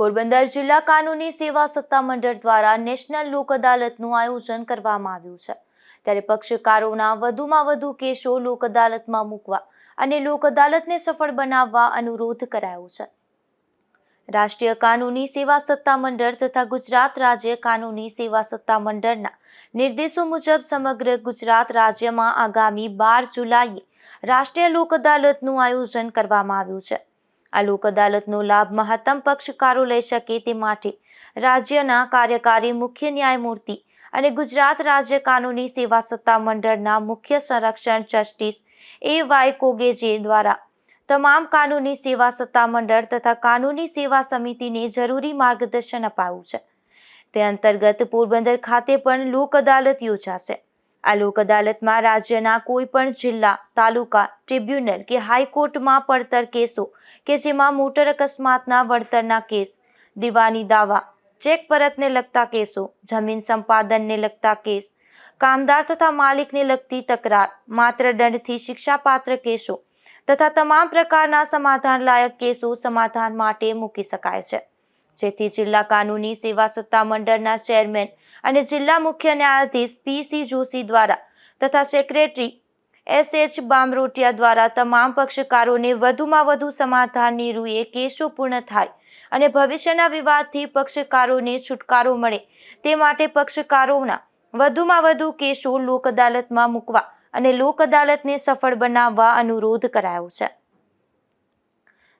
પોરબંદર જિલ્લા કાનૂની સેવા સત્તામંડળ દ્વારા નેશનલ લોક અદાલતનું આયોજન કરવામાં આવ્યું છે. ત્યારે પક્ષકારોના વધુમાં વધુ કેસો લોક અદાલતમાં મૂકવા અને લોક અદાલતને સફળ બનાવવા અનુરોધ કરાયો છે. રાષ્ટ્રીય કાનૂની સેવા સત્તામંડળ તથા ગુજરાત રાજ્ય કાનૂની સેવા સત્તા મંડળના નિર્દેશો મુજબ સમગ્ર ગુજરાત રાજ્યમાં આગામી બાર જુલાઈએ રાષ્ટ્રીય લોક અદાલતનું આયોજન કરવામાં આવ્યું છે. આ લોક અદાલતનો લાભ મહત્તમ પક્ષકારો લઈ શકે તે માટે રાજ્યના કાર્યકારી મુખ્ય ન્યાયમૂર્તિ અને ગુજરાત રાજ્ય કાનૂની સેવા સત્તા મંડળના મુખ્ય સંરક્ષણ જસ્ટિસ એ વાય કોગેજે દ્વારા તમામ કાનૂની સેવા સત્તા મંડળ તથા કાનૂની સેવા સમિતિને જરૂરી માર્ગદર્શન અપાયું છે. તે અંતર્ગત પોરબંદર ખાતે પણ લોક અદાલત યોજાશે. આ લોક અદાલતમાં રાજ્યના કોઈ પણ જિલ્લા, તાલુકા, ટ્રિબ્યુનલ કે હાઈકોર્ટમાં પડતર કેસો કે જેમાં મોટર અકસ્માતના વળતરના કેસ, દીવાની દાવા, ચેક પરતને લગતા કેસો, જમીન સંપાદનને લગતા કેસ, કામદાર તથા માલિકને લગતી તકરાર, માત્ર દંડથી શિક્ષાપાત્ર કેસો તથા તમામ પ્રકારના સમાધાન લાયક કેસો સમાધાન માટે મૂકી શકાય છે. જેથી જિલ્લા કાનૂની સેવા સત્તા મંડળના ચેરમેન અને જિલ્લા મુખ્ય ન્યાયાધીશ પીસી જોશી દ્વારા તથા સેક્રેટરી એસ એચ બામરોટિયા દ્વારા તમામ પક્ષકારોને વધુમાં વધુ સમાધાનની રૂએ કેસો પૂર્ણ થાય અને ભવિષ્યના વિવાદથી પક્ષકારોને છુટકારો મળે તે માટે પક્ષકારોના વધુમાં વધુ કેસો લોક અદાલતમાં મૂકવા અને લોક અદાલતને સફળ બનાવવા અનુરોધ કરાયો છે.